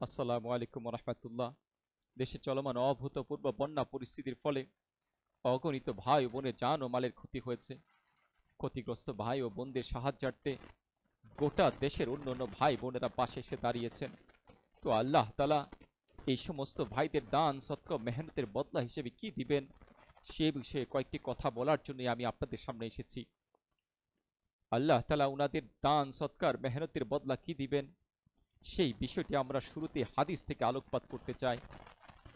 আসসালামু আলাইকুম রহমতুল্লাহ দেশে চলমান অভূতপূর্ব বন্যা পরিস্থিতির ফলে অগণিত ভাই ও বোনের জান ও মালের ক্ষতি হয়েছে। ক্ষতিগ্রস্ত ভাই ও বোনদের সাহায্যার্থে গোটা দেশের অন্য অন্য ভাই বোনেরা পাশে এসে দাঁড়িয়েছেন। তো আল্লাহ তালা এই সমস্ত ভাইদের দান সৎক মেহনতের বদলা হিসেবে কি দিবেন, সে বিষয়ে কয়েকটি কথা বলার জন্যই আমি আপনাদের সামনে এসেছি। আল্লাহ তালা উনাদের দান, সৎকার, মেহনতের বদলা কি দিবেন সেই বিষয়টি আমরা শুরুতে হাদিস থেকে আলোকপাত করতে চাই,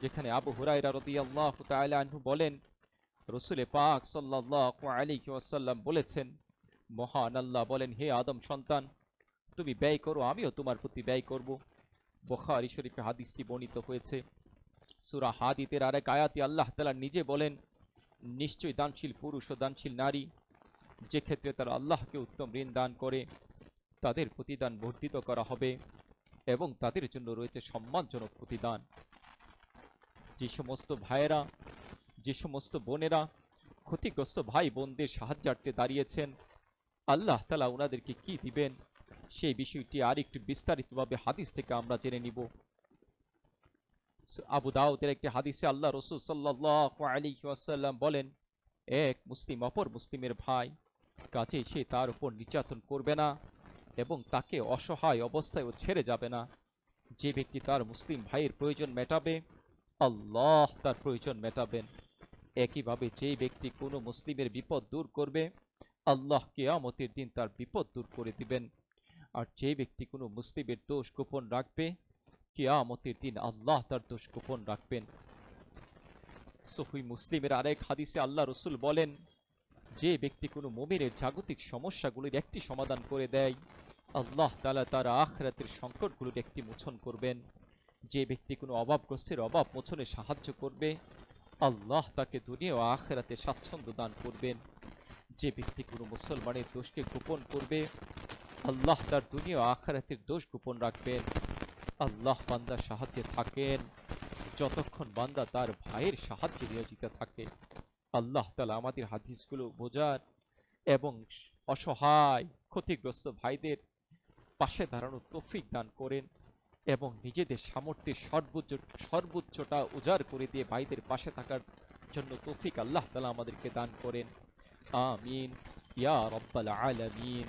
যেখানে আবু হুরাইরা রাদিয়াল্লাহু তাআলা আনহু বলেন, রসুলে পাক সাল্লাল্লাহু আলাইহি ওয়াসাল্লাম বলেছেন, মহান আল্লাহ বলেন, হে আদম সন্তান, তুমি ব্যয় করো, আমিও তোমার প্রতি ব্যয় করব। বুখারী শরীফে হাদিসটি বর্ণিত হয়েছে, সুরা হাদিদের আরেক আয়াতি আল্লাহ তালা নিজে বলেন, নিশ্চয়ই দানশীল পুরুষ ও দানশীল নারী, যে ক্ষেত্রে তারা আল্লাহকে উত্তম ঋণ দান করে, তাদের প্রতিদান বর্ধিত করা হবে। এবং তাদের জন্য রয়েছে সম্মানজনক প্রতিদান। যে সমস্ত ভাইয়েরা, যে সমস্ত বোনেরা, ক্ষতিগ্রস্ত ভাই বোনদের সাহায্যার্থে দাঁড়িয়েছেন, আল্লাহ তালা ওনাদেরকে কি দিবেন সেই বিষয়টি আর একটু বিস্তারিতভাবে হাদিস থেকে আমরা জেনে নিব। আবু দাউদের একটি হাদিসে আল্লাহ রসুল সাল্লাহ আলী ওয়াসাল্লাম বলেন, এক মুসলিম অপর মুসলিমের ভাই কাজে সে তার উপর নির্যাতন করবে না এবং তাকে অসহায় অবস্থায়ও ছেড়ে যাবে না। যে ব্যক্তি তার মুসলিম ভাইয়ের প্রয়োজন মেটাবে, আল্লাহ তার প্রয়োজন মেটাবেন। একইভাবে যে ব্যক্তি কোনো মুসলিমের বিপদ দূর করবে, আল্লাহ কেয়ামতের দিন তার বিপদ দূর করে দিবেন। আর যে ব্যক্তি কোনো মুসলিমের দোষ গোপন রাখবে, কেয়ামতের দিন আল্লাহ তার দোষ গোপন রাখবেন। সহি মুসলিমের আরেক হাদিসে আল্লাহ রসুল বলেন যে ব্যক্তি কোনো মুমিনের জাগতিক সমস্যাগুলির একটি সমাধান করে দেয়, আল্লাহ তালা তার আখরাতের সংকটগুলির একটি মোচন করবেন। যে ব্যক্তি কোনো অভাবগ্রস্তের অভাব মোচনে সাহায্য করবে, আল্লাহ তাকে দুনিয়া ও আখরাতে স্বাচ্ছন্দ্য দান করবেন। যে ব্যক্তি কোনো মুসলমানের দোষকে গোপন করবে, আল্লাহ তার দুনিয়া ও আখরাতের দোষ গোপন রাখবেন। আল্লাহ বান্দার সাহায্যে থাকেন, যতক্ষণ বান্দা তার ভাইয়ের সাহায্যে নিয়োজিত থাকে। আল্লাহ তালা আমাদের হাদিসগুলো বোঝার এবং অসহায়, ক্ষতিগ্রস্ত ভাইদের পাশে দাঁড়ানোর তৌফিক দান করেন এবং নিজেদের সামর্থ্যের সর্বোচ্চ, সর্বোচ্চটা উজাড় করে দিয়ে ভাইদের পাশে থাকার জন্য তৌফিক আল্লাহ তালা আমাদেরকে দান করেন। আমিন। ইয়া রব্বাল আলামিন।